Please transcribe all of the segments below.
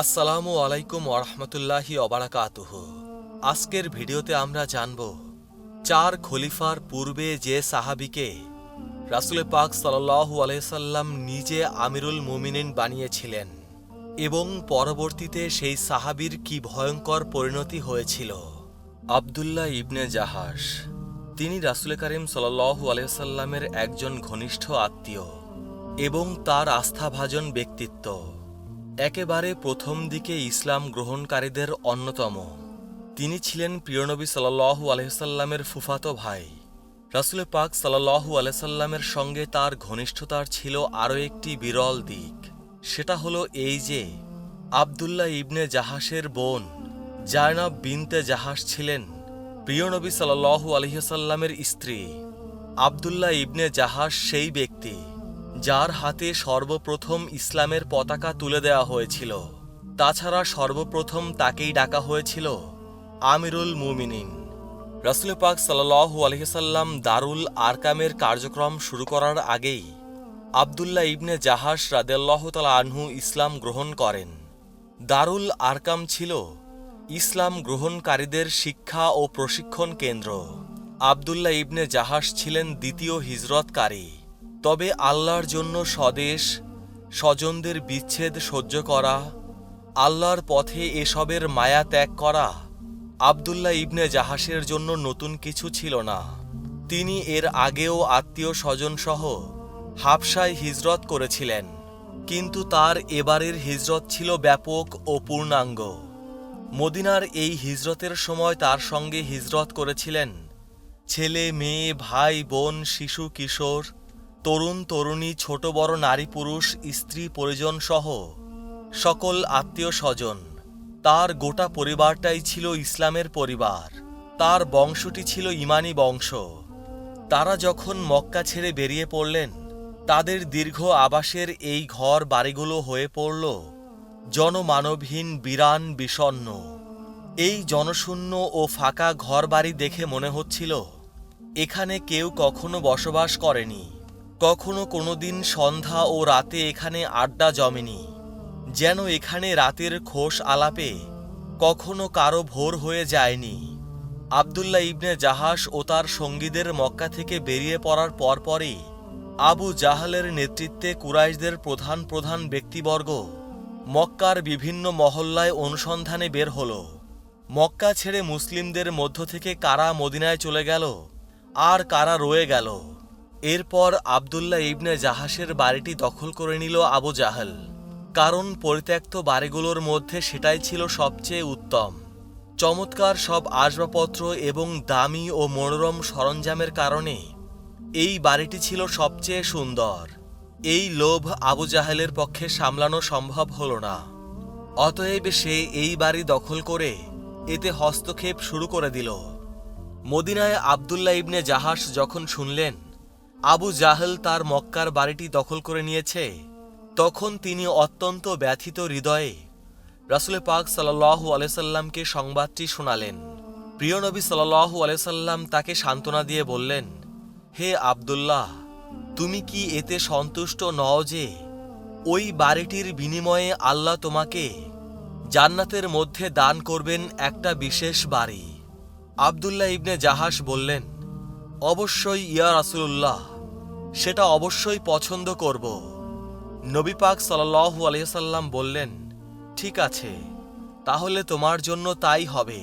আসসালামু আলাইকুম ওরহমতুল্লাহি অবারাকাতুহ আজকের ভিডিওতে আমরা জানব, চার খলিফার পূর্বে যে সাহাবিকে রাসুল পাক সাল্লাহু আলাইসাল্লাম নিজে আমিরুল মুমিনিন বানিয়েছিলেন এবং পরবর্তীতে সেই সাহাবীর কি ভয়ঙ্কর পরিণতি হয়েছিল? আবদুল্লাহ ইবনে জাহাস তিনি রাসুল করিম সাল্লাহু আলাইসাল্লামের একজন ঘনিষ্ঠ আত্মীয় এবং তার আস্থাভাজন ব্যক্তিত্ব। একেবারে প্রথম দিকে ইসলাম গ্রহণকারীদের অন্যতম। তিনি ছিলেন প্রিয়নবী সাল্লাহু আলহিসাল্লামের ফুফাতো ভাই। রাসুল পাক সাল্লাহু আলহিসাল্লামের সঙ্গে তার ঘনিষ্ঠতার ছিল আরও একটি বিরল দিক। সেটা হলো এই যে, আবদুল্লাহ ইবনে জাহাসের বোন জায়নাব বিনতে জাহাস ছিলেন প্রিয়নবী সাল্লাহু আলহিসাল্লামের স্ত্রী। আবদুল্লাহ ইবনে জাহাস সেই ব্যক্তি। যার হাতে সর্বপ্রথম ইসলামের পতাকা তুলে দেওয়া হয়েছিল। তাছাড়া সর্বপ্রথম তাকেই ডাকা হয়েছিল আমিরুল মুমিনিন। রসুল পাক সাল্লাহু আলহিসাল্লাম দারুল আরকামের কার্যক্রম শুরু করার আগেই আবদুল্লাহ ইবনে জাহাস রাদেল্লাহ তালা আনহু ইসলাম গ্রহণ করেন। দারুল আরকাম ছিল ইসলাম গ্রহণকারীদের শিক্ষা ও প্রশিক্ষণ কেন্দ্র। আবদুল্লাহ ইবনে জাহাস ছিলেন দ্বিতীয় হিজরতকারী। তবে আল্লাহর জন্য স্বদেশ, স্বজনদের বিচ্ছেদ সহ্য করা, আল্লাহর পথে এসবের মায়া ত্যাগ করা আবদুল্লাহ ইবনে জাহাসের জন্য নতুন কিছু ছিল না। তিনি এর আগেও আত্মীয় স্বজন সহ হাবসায় হিজরত করেছিলেন, কিন্তু তার এবারের হিজরত ছিল ব্যাপক ও পূর্ণাঙ্গ। মদিনার এই হিজরতের সময় তার সঙ্গে হিজরত করেছিলেন ছেলে, মেয়ে, ভাই, বোন, শিশু, কিশোর তরুণ তরুণী, ছোট বড় নারী পুরুষ, স্ত্রী পরিজন সহ সকল আত্মীয় স্বজন। তার গোটা পরিবারটাই ছিল ইসলামের পরিবার। তার বংশটি ছিল ইমানি বংশ। তারা যখন মক্কা ছেড়ে বেরিয়ে পড়লেন, তাদের দীর্ঘ আবাসের এই ঘর বাড়িগুলো হয়ে পড়ল। জনমানবহীন, বিরান বিষণ্ন এই জনশূন্য ও ফাঁকা ঘর বাড়ি দেখে মনে হচ্ছিল, এখানে কেউ কখনো বসবাস করেনি। কখনো কোনোদিন সন্ধ্যা ও রাতে এখানে আড্ডা জমেনি। যেন এখানে রাতের খোস আলাপে কখনো কারও ভোর হয়ে যায়নি। আবদুল্লাহ ইবনে জাহাস ও তার সঙ্গীদের মক্কা থেকে বেরিয়ে পড়ার পরপরই আবু জাহালের নেতৃত্বে কুরাইশদের প্রধান প্রধান ব্যক্তিবর্গ মক্কার বিভিন্ন মহল্লায় অনুসন্ধানে বের হল। মক্কা ছেড়ে মুসলিমদের মধ্য থেকে কারা মদিনায় চলে গেল? আর কারা রয়ে গেল? এরপর আবদুল্লাহ ইবনে জাহাসের বাড়িটি দখল করে নিল আবু জাহাল। কারণ পরিত্যক্ত বাড়িগুলোর মধ্যে সেটাই ছিল সবচেয়ে উত্তম। চমৎকার সব আসবাবপত্র এবং দামি ও মনোরম সরঞ্জামের কারণে এই বাড়িটি ছিল সবচেয়ে সুন্দর। এই লোভ আবু জাহেলের পক্ষে সামলানো সম্ভব হল না। অতএব সে এই বাড়ি দখল করে এতে হস্তক্ষেপ শুরু করে দিল। মদিনায় আবদুল্লাহ ইবনে জাহাস যখন শুনলেন আবু জাহেল তার মক্কার বাড়িটি দখল করে নিয়েছে। তখন তিনি অত্যন্ত ব্যথিত হৃদয়ে রাসুল পাক সাল্লাহু আলাইসাল্লামকে সংবাদটি শোনালেন। প্রিয় নবী সাল্লাহু আলাইসাল্লাম তাকে সান্ত্বনা দিয়ে বললেন, হে আবদুল্লাহ, তুমি কি এতে সন্তুষ্ট নও যে ওই বাড়িটির বিনিময়ে আল্লাহ তোমাকে জান্নাতের মধ্যে দান করবেন একটা বিশেষ বাড়ি? আবদুল্লাহ ইবনে জাহাস বললেন অবশ্যই ইয়া রাসুল্লাহ সেটা অবশ্যই পছন্দ করব। নবী পাক সাল্লাহু আলহিসাল্লাম বললেন, ঠিক আছে, তাহলে তোমার জন্য তাই হবে।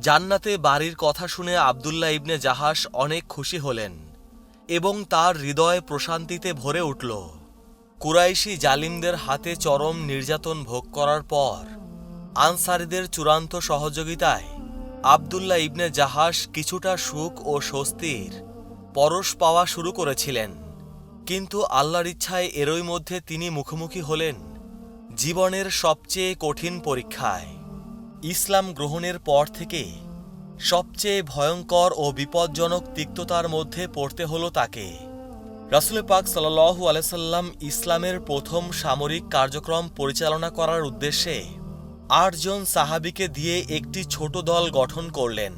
জান্নাতে বাড়ির কথা শুনে আবদুল্লাহ ইবনে জাহাস অনেক খুশি হলেন এবং তার হৃদয় প্রশান্তিতে ভরে উঠল। কুরাইশি জালিমদের হাতে চরম নির্যাতন ভোগ করার পর আনসারিদের চূড়ান্ত সহযোগিতায় আবদুল্লাহ ইবনে জাহাস কিছুটা সুখ ও স্বস্তির পরশ পাওয়া শুরু করেছিলেন। কিন্তু আল্লাহর ইচ্ছায় এরই মধ্যে তিনি মুখোমুখি হলেন জীবনের সবচেয়ে কঠিন পরীক্ষায়। ইসলাম গ্রহণের পর থেকে সবচেয়ে ভয়ঙ্কর ও বিপজ্জনক তিক্ততার মধ্যে পড়তে হলো তাকে। রাসুল পাক সাল্লাহু আলাইসাল্লাম ইসলামের প্রথম সামরিক কার্যক্রম পরিচালনা করার উদ্দেশ্যে আটজন সাহাবিকে দিয়ে একটি ছোট দল গঠন করলেন।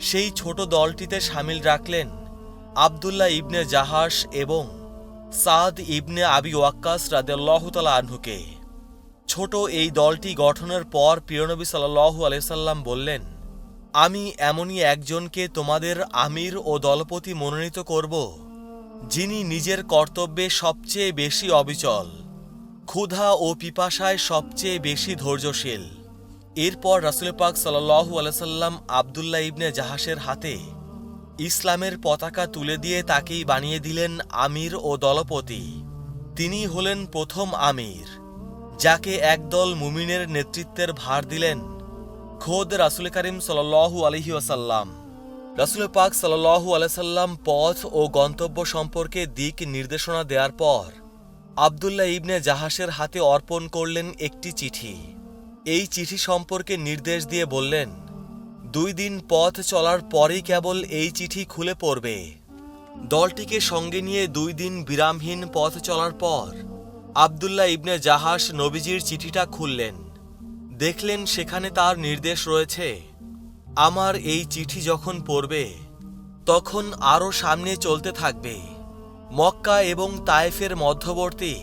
সেই ছোট দলটিতে সামিল রাখলেন আবদুল্লাহ ইবনে জাহাস এবং সাদ ইবনে আবি ওয়াক্কাস রাদেল্লাহতালা আনহুকে। ছোট এই দলটি গঠনের পর প্রিয়নবী সাল্লাহু আলাইসাল্লাম বললেন, আমি এমনই একজনকে তোমাদের আমির ও দলপতি মনোনীত করব, যিনি নিজের কর্তব্যে সবচেয়ে বেশি অবিচল। ক্ষুধা ও পিপাসায় সবচেয়ে বেশি ধৈর্যশীল। এরপর রাসুল পাক সাল্লাহু আলাইসাল্লাম আবদুল্লাহ ইবনে জাহাসের হাতে ইসলামের পতাকা তুলে দিয়ে তাকেই বানিয়ে দিলেন আমির ও দলপতি। তিনি হলেন প্রথম আমির, যাকে একদল মুমিনের নেতৃত্বের ভার দিলেন খোদ রাসুল করিম সাল্লু আলহি আসাল্লাম রাসুল পাক সাল্লু আলাইসাল্লাম পথ ও গন্তব্য সম্পর্কে দিক নির্দেশনা দেওয়ার পর আবদুল্লাহ ইবনে জাহাসের হাতে অর্পণ করলেন একটি চিঠি। এই চিঠি সম্পর্কে নির্দেশ দিয়ে বললেন, দুই দিন পথ চলার পরেই কেবল এই চিঠি খুলে পড়বে। দলটিকে সঙ্গে নিয়ে দুই দিন বিরামহীন পথ চলার পর আবদুল্লাহ ইবনে জাহাস নবীজির চিঠিটা খুললেন। দেখলেন সেখানে তার নির্দেশ রয়েছে, আমার এই চিঠি যখন পড়বে, তখন আরও সামনে চলতে থাকবে। মক্কা এবং তায়েফের মধ্যবর্তী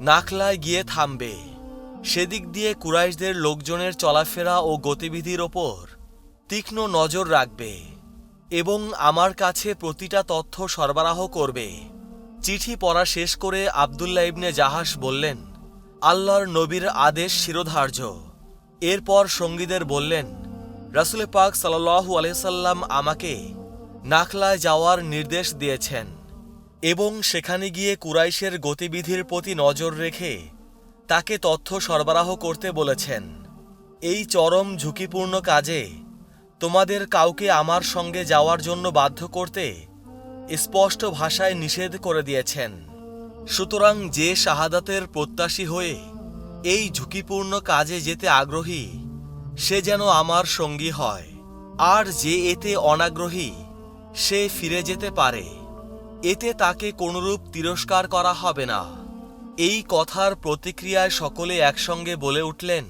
নাখলায় গিয়ে থামবে। সেদিক দিয়ে কুরাইশদের লোকজনের চলাফেরা ও গতিবিধির ওপর তীক্ষ্ণ নজর রাখবে এবং আমার কাছে প্রতিটা তথ্য সরবরাহ করবে। চিঠি পড়া শেষ করে আবদুল্লাহ ইবনে জাহাস বললেন, আল্লাহর নবীর আদেশ শিরোধার্য। এরপর সঙ্গীদের বললেন, রাসুলে পাক সাল্লাহু আলহাম আমাকে নাখলায় যাওয়ার নির্দেশ দিয়েছেন। এবং সেখানে গিয়ে কুরাইশের গতিবিধির প্রতি নজর রেখে তাকে তথ্য সরবরাহ করতে বলেছেন, এই চরম ঝুঁকিপূর্ণ কাজে তোমাদের কাউকে আমার সঙ্গে যাওয়ার জন্য বাধ্য করতে স্পষ্ট ভাষায় নিষেধ করে দিয়েছেন। সুতরাং যে শাহাদাতের প্রত্যাশী হয়ে এই ঝুঁকিপূর্ণ কাজে যেতে আগ্রহী, সে যেন আমার সঙ্গী হয়। আর যে এতে অনাগ্রহী, সে ফিরে যেতে পারে। এতে তাকে কোনরূপ তিরস্কার করা হবে না। এই কথার প্রতিক্রিয়ায় সকলে একসঙ্গে বলে উঠলেন,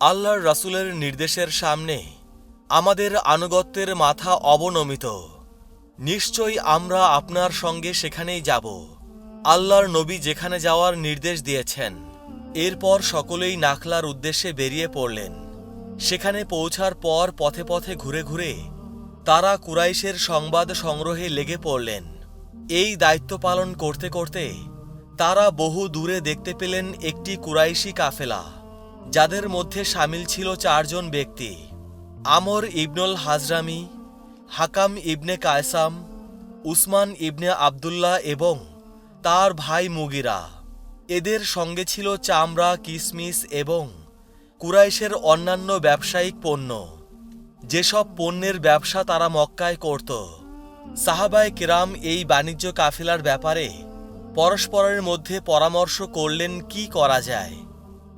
আল্লাহর রাসূলের নির্দেশের সামনে আমাদের আনুগত্যের মাথা অবনমিত। নিশ্চয়ই আমরা আপনার সঙ্গে সেখানেই যাব। আল্লাহর নবী যেখানে যাওয়ার নির্দেশ দিয়েছেন। এরপর সকলেই নাখলার উদ্দেশ্যে বেরিয়ে পড়লেন। সেখানে পৌঁছার পর পথে পথে ঘুরে ঘুরে তারা কুরাইশের সংবাদ সংগ্রহে লেগে পড়লেন। এই দায়িত্ব পালন করতে করতে তারা বহু দূরে দেখতে পেলেন একটি কুরাইশি কাফেলা, যাদের মধ্যে সামিল ছিল চারজন ব্যক্তি। আমর ইবনুল হাজরামি, হাকাম ইবনে কায়সাম, উসমান ইবনে আবদুল্লাহ এবং তার ভাই মুগিরা। এদের সঙ্গে ছিল চামড়া, কিসমিস এবং কুরাইশের অন্যান্য ব্যবসায়িক পণ্য। যেসব পণ্যের ব্যবসা তারা মক্কায় করত। সাহাবায় কিরাম এই বাণিজ্য কাফিলার ব্যাপারে পরস্পরের মধ্যে পরামর্শ করলেন কি করা যায়।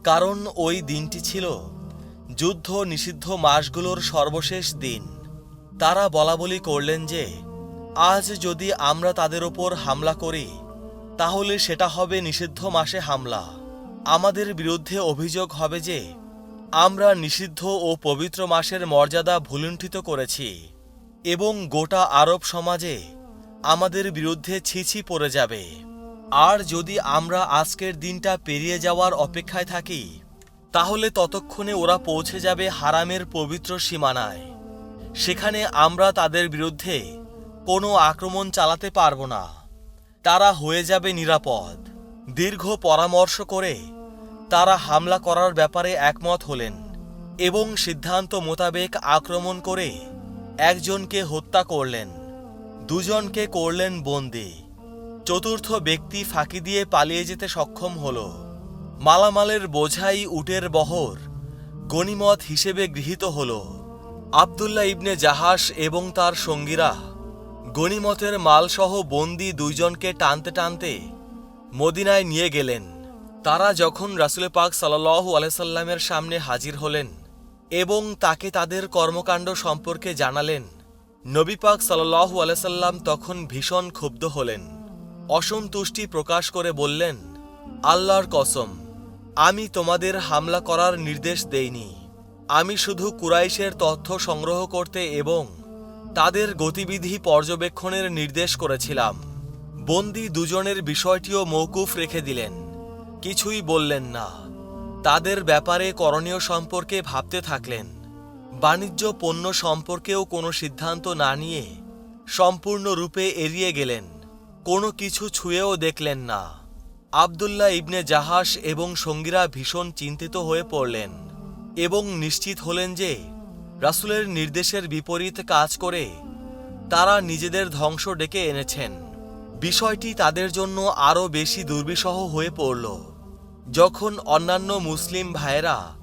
কারণ ওই দিনটি ছিল যুদ্ধ নিষিদ্ধ মাসগুলোর সর্বশেষ দিন। তারা বলাবলি করলেন যে, আজ যদি আমরা তাদের ওপর হামলা করি, তাহলে সেটা হবে নিষিদ্ধ মাসে হামলা। আমাদের বিরুদ্ধে অভিযোগ হবে যে, আমরা নিষিদ্ধ ও পবিত্র মাসের মর্যাদা ভুলুণ্ঠিত করেছি। এবং গোটা আরব সমাজে আমাদের বিরুদ্ধে ছিছি পড়ে যাবে। আর যদি আমরা আজকের দিনটা পেরিয়ে যাওয়ার অপেক্ষায় থাকি, তাহলে ততক্ষণে ওরা পৌঁছে যাবে হারামের পবিত্র সীমানায়। সেখানে আমরা তাদের বিরুদ্ধে কোনো আক্রমণ চালাতে পারব না। তারা হয়ে যাবে নিরাপদ। দীর্ঘ পরামর্শ করে তারা হামলা করার ব্যাপারে একমত হলেন এবং সিদ্ধান্ত মোতাবেক আক্রমণ করে একজনকে হত্যা করলেন, দুজনকে করলেন বন্দি। চতুর্থ ব্যক্তি ফাঁকি দিয়ে পালিয়ে যেতে সক্ষম হল। মালামালের বোঝাই উটের বহর গনিমত হিসেবে গৃহীত হল। আবদুল্লাহ ইবনে জাহাস এবং তার সঙ্গীরা গনিমতের মালসহ বন্দি দুইজনকে টানতে টানতে মদিনায় নিয়ে গেলেন। তারা যখন রাসুল পাক সাল্লাহ আলাইসাল্লামের সামনে হাজির হলেন এবং তাকে তাদের কর্মকাণ্ড সম্পর্কে জানালেন। নবী পাক সাল্লাহু আলাইসাল্লাম তখন ভীষণ ক্ষুব্ধ হলেন। অসন্তুষ্টি প্রকাশ করে বললেন, আল্লাহর কসম, আমি তোমাদের হামলা করার নির্দেশ দেইনি। আমি শুধু কুরাইশের তথ্য সংগ্রহ করতে এবং তাদের গতিবিধি পর্যবেক্ষণের নির্দেশ করেছিলাম। বন্দি দুজনের বিষয়টিও মৌকুফ রেখে দিলেন। কিছুই বললেন না। তাদের ব্যাপারে করণীয় সম্পর্কে ভাবতে থাকলেন। বাণিজ্য পণ্য সম্পর্কেও কোনো সিদ্ধান্ত না নিয়ে সম্পূর্ণরূপে এড়িয়ে গেলেন। কোনো কিছু ছুঁয়েও দেখলেন না। আবদুল্লাহ ইবনে জাহাস এবং সঙ্গীরা ভীষণ চিন্তিত হয়ে পড়লেন এবং নিশ্চিত হলেন যে রাসূলের নির্দেশের বিপরীত কাজ করে তারা নিজেদের ধ্বংস ডেকে এনেছেন। বিষয়টি তাদের জন্য আরও বেশি দুর্বিষহ হয়ে পড়ল। যখন অন্যান্য মুসলিম ভাইয়েরা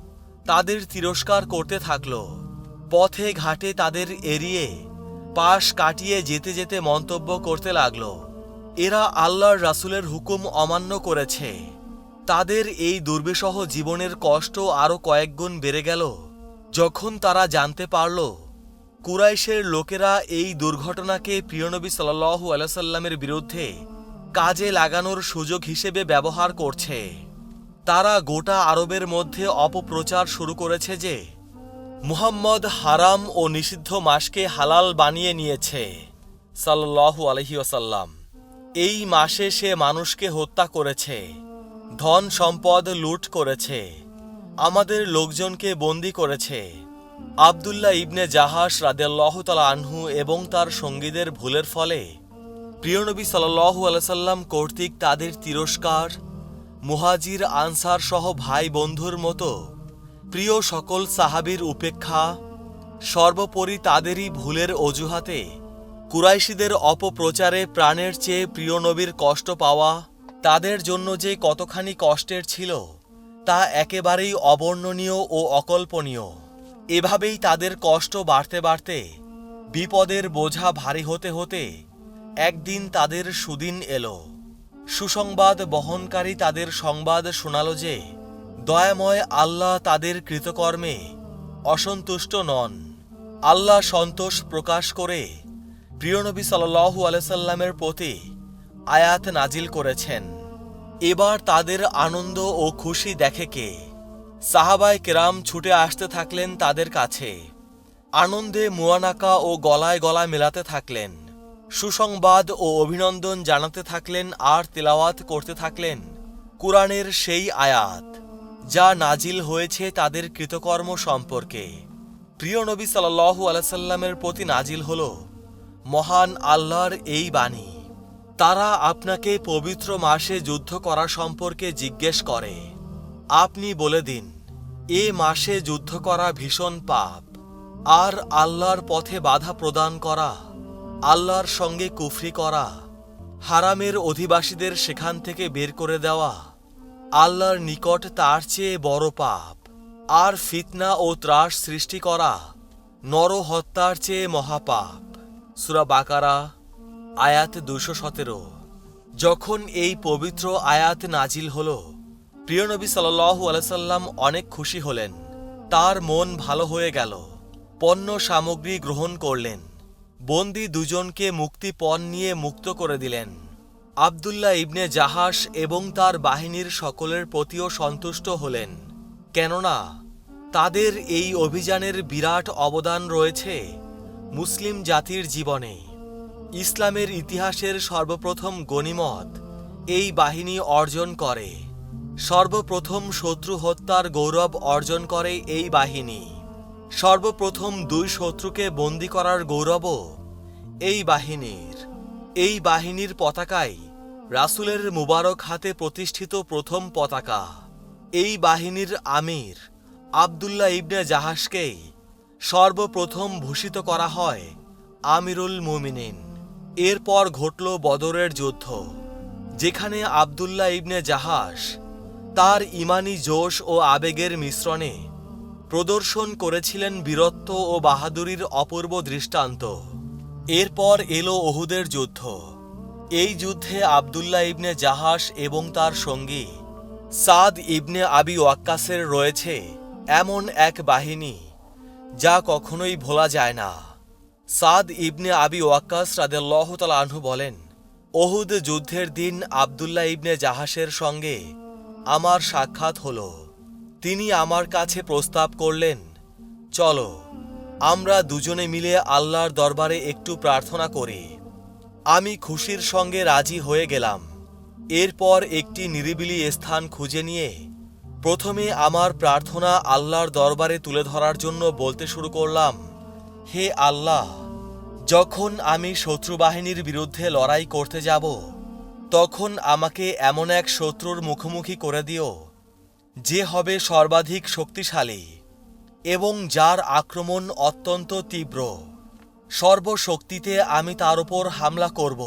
তাদের তিরস্কার করতে থাকল, পথে ঘাটে তাদের এড়িয়ে পাশ কাটিয়ে যেতে যেতে মন্তব্য করতে লাগল। এরা আল্লাহর রাসুলের হুকুম অমান্য করেছে। তাদের এই দুর্বিষহ জীবনের কষ্ট আরও কয়েকগুণ বেড়ে গেল। যখন তারা জানতে পারল, কুরাইশের লোকেরা এই দুর্ঘটনাকে প্রিয়নবী সাল্লাল্লাহু আলাইসাল্লামের বিরুদ্ধে কাজে লাগানোর সুযোগ হিসেবে ব্যবহার করছে। তারা গোটা আরবের মধ্যে অপপ্রচার শুরু করেছে যে, মুহাম্মদ হারাম ও নিষিদ্ধ মাসকে হালাল বানিয়ে নিয়েছে, সাল্লাল্লাহু আলহি ওসাল্লাম এই মাসে সে মানুষকে হত্যা করেছে, ধন সম্পদ লুট করেছে, আমাদের লোকজনকে বন্দি করেছে। আবদুল্লাহ ইবনে জাহাস রাদেল্লাহ তালা আনহু এবং তার সঙ্গীদের ভুলের ফলে প্রিয়নবী সাল্লাহু আলসাল্লাম কর্তৃক তাদের তিরস্কার মুহাজির আনসার সহ ভাই বন্ধুর মতো প্রিয় সকল সাহাবীর উপেক্ষা, সর্বোপরি তাদেরই ভুলের অজুহাতে কুরাইশিদের অপপ্রচারে প্রাণের চেয়ে প্রিয় নবীর কষ্ট পাওয়া, তাদের জন্য যে কতখানি কষ্টের ছিল তা একেবারেই অবর্ণনীয় ও অকল্পনীয়। এভাবেই তাদের কষ্ট বাড়তে বাড়তে, বিপদের বোঝা ভারী হতে হতে একদিন তাদের সুদিন এলো। সুসংবাদ বহনকারী তাদের সংবাদ শোনালো যে, দয়াময় আল্লাহ তাদের কৃতকর্মে অসন্তুষ্ট নন। আল্লাহ সন্তোষ প্রকাশ করে প্রিয়নবী সাল্লাহু আলাইসাল্লামের প্রতি আয়াত নাজিল করেছেন। এবার তাদের আনন্দ ও খুশি দেখে কে? সাহাবায় কেরাম ছুটে আসতে থাকলেন তাদের কাছে। আনন্দে মুয়ানাকা ও গলায় গলায় মেলাতে থাকলেন। সুসংবাদ ও অভিনন্দন জানাতে থাকলেন আর তেলাওয়াত করতে থাকলেন কুরআনের সেই আয়াত, যা নাজিল হয়েছে তাদের কৃতকর্ম সম্পর্কে। প্রিয় নবী সাল্লাল্লাহু আলাইসাল্লামের প্রতি নাজিল হল, মহান আল্লাহর এই বাণী। তারা আপনাকে পবিত্র মাসে যুদ্ধ করা সম্পর্কে জিজ্ঞেস করে। আপনি বলে দিন, এ মাসে যুদ্ধ করা ভীষণ পাপ, আর আল্লাহর পথে বাধা প্রদান করা আল্লাহর সঙ্গে কুফরি করা, হারামের অধিবাসীদের সেখান থেকে বের করে দেওয়া, আল্লাহর নিকট তার চেয়ে বড় পাপ, আর ফিতনা ও ত্রাস সৃষ্টি করা, নরহত্যার চেয়ে মহাপাপ। সুরা বাকারা, আয়াত দুশো সতেরো। যখন এই পবিত্র আয়াত নাজিল হল প্রিয়নবী সাল্লাহু আলাইসাল্লাম অনেক খুশি হলেন। তার মন ভালো হয়ে গেল। পণ্য সামগ্রী গ্রহণ করলেন। বন্দি দুজনকে মুক্তিপণ নিয়ে মুক্ত করে দিলেন। আবদুল্লাহ ইবনে জাহাস এবং তার বাহিনীর সকলের প্রতিও সন্তুষ্ট হলেন। কেননা, তাদের এই অভিযানের বিরাট অবদান রয়েছে মুসলিম জাতির জীবনে। ইসলামের ইতিহাসের সর্বপ্রথম গণিমত এই বাহিনী অর্জন করে। সর্বপ্রথম শত্রু হত্যার গৌরব অর্জন করে এই বাহিনী। সর্বপ্রথম দুই শত্রুকে বন্দি করার গৌরবও এই বাহিনীর। এই বাহিনীর পতাকাই রাসূলের মুবারক হাতে প্রতিষ্ঠিত প্রথম পতাকা। এই বাহিনীর আমির আবদুল্লাহ ইবনে জাহাজকেই সর্বপ্রথম ভূষিত করা হয় আমিরুল মুমিনিন। এরপর ঘটল বদরের যুদ্ধ, যেখানে আবদুল্লাহ ইবনে জাহাজ তার ইমানি জোশ ও আবেগের মিশ্রণে প্রদর্শন করেছিলেন বীরত্ব ও বাহাদুরির অপূর্ব দৃষ্টান্ত। এরপর এলো ওহুদের যুদ্ধ। এই যুদ্ধে আবদুল্লাহ ইবনে জাহাস এবং তার সঙ্গী সাদ ইবনে আবি ওয়াক্কাসের রয়েছে এমন এক বাহিনী যা কখনোই ভোলা যায় না। সাদ ইবনে আবি ওয়াক্কাস রাদেল্লাহ আনহু বলেন, ওহুদ যুদ্ধের দিন আবদুল্লাহ ইবনে জাহাসের সঙ্গে আমার সাক্ষাৎ হল। তিনি আমার কাছে প্রস্তাব করলেন, চলো, আমরা দুজনে মিলে আল্লাহর দরবারে একটু প্রার্থনা করি। আমি খুশির সঙ্গে রাজি হয়ে গেলাম। এরপর একটি নিরিবিলি স্থান খুঁজে নিয়ে প্রথমে আমার প্রার্থনা আল্লাহর দরবারে তুলে ধরার জন্য বলতে শুরু করলাম, হে আল্লাহ, যখন আমি শত্রু বাহিনীর বিরুদ্ধে লড়াই করতে যাব, তখন আমাকে এমন এক শত্রুর মুখোমুখি করে দিও যে হবে সর্বাধিক শক্তিশালী এবং যার আক্রমণ অত্যন্ত তীব্র। সর্বশক্তিতে আমি তার উপর হামলা করব,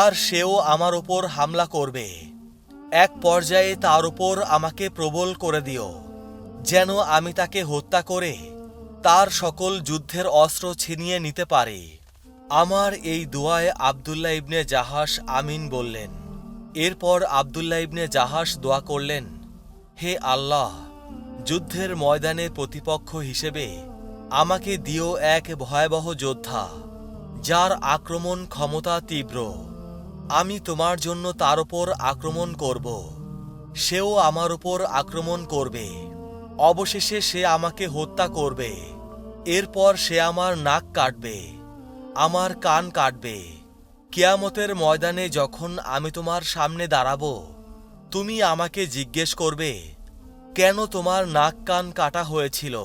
আর সেও আমার উপর হামলা করবে। এক পর্যায়ে তার উপর আমাকে প্রবল করে দিও, যেন আমি তাকে হত্যা করে তার সকল যুদ্ধের অস্ত্র ছিনিয়ে নিতে পারি। আমার এই দোয়ায় আবদুল্লাহ ইবনে জাহাস আমিন বললেন। এরপর আবদুল্লাহ ইবনে জাহাস দোয়া করলেন হে আল্লাহ, যুদ্ধের ময়দানে প্রতিপক্ষ হিসেবে আমাকে দিও এক ভয়াবহ যোদ্ধা, যার আক্রমণ ক্ষমতা তীব্র। আমি তোমার জন্য তার ওপর আক্রমণ করব, সেও আমার ওপর আক্রমণ করবে। অবশেষে সে আমাকে হত্যা করবে, এরপর সে আমার নাক কাটবে, আমার কান কাটবে। কিয়ামতের ময়দানে যখন আমি তোমার সামনে দাঁড়াবো তুমি আমাকে জিজ্ঞেস করবে, কেন তোমার নাক কান কাটা হয়েছিল?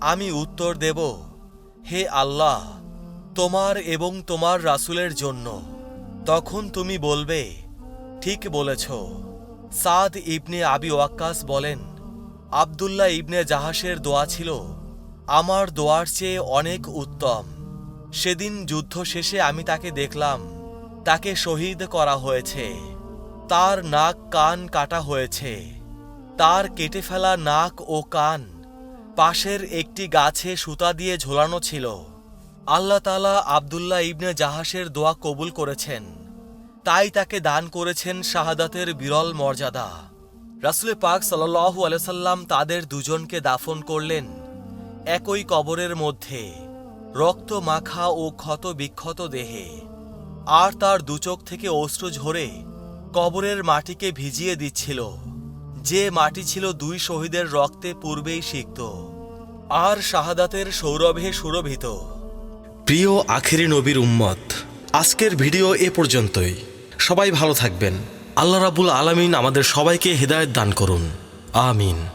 আমি উত্তর দেব, হে আল্লাহ, তোমার এবং তোমার রাসুলের জন্য। তখন তুমি বলবে, ঠিক বলেছ। সাদ ইবনে আবি ওয়াক্কাস বলেন, আবদুল্লাহ ইবনে জাহাসের দোয়া ছিল, আমার দোয়ার চেয়ে অনেক উত্তম। সেদিন যুদ্ধ শেষে আমি তাকে দেখলাম, তাকে শহীদ করা হয়েছে। তার নাক কান কাটা হয়েছে। তার কেটে ফেলা নাক ও কান পাশের একটি গাছে সুতা দিয়ে ঝোলানো ছিল। আল্লাহ তালা আবদুল্লাহ ইবনে জাহাসের দোয়া কবুল করেছেন। তাই তাকে দান করেছেন শাহাদাতের বিরল মর্যাদা। রাসুলে পাক সাল্লাহু আলসাল্লাম তাদের দুজনকে দাফন করলেন একই কবরের মধ্যে, রক্ত মাখা ও ক্ষত বিক্ষত দেহে। আর তার দুচোখ থেকে অস্ত্র ঝরে কবরের মাটিকে ভিজিয়ে দিচ্ছিল। যে মাটি ছিল দুই শহীদের রক্তে পূর্বেই সিক্ত। আর শাহাদাতের সৌরভে সুরভিত। প্রিয় আখেরি নবীর উম্মত, আজকের ভিডিও এ পর্যন্তই। সবাই ভালো থাকবেন। আল্লাহ রাবুল আলামিন আমাদের সবাইকে হৃদায়ত দান করুন। আমিন।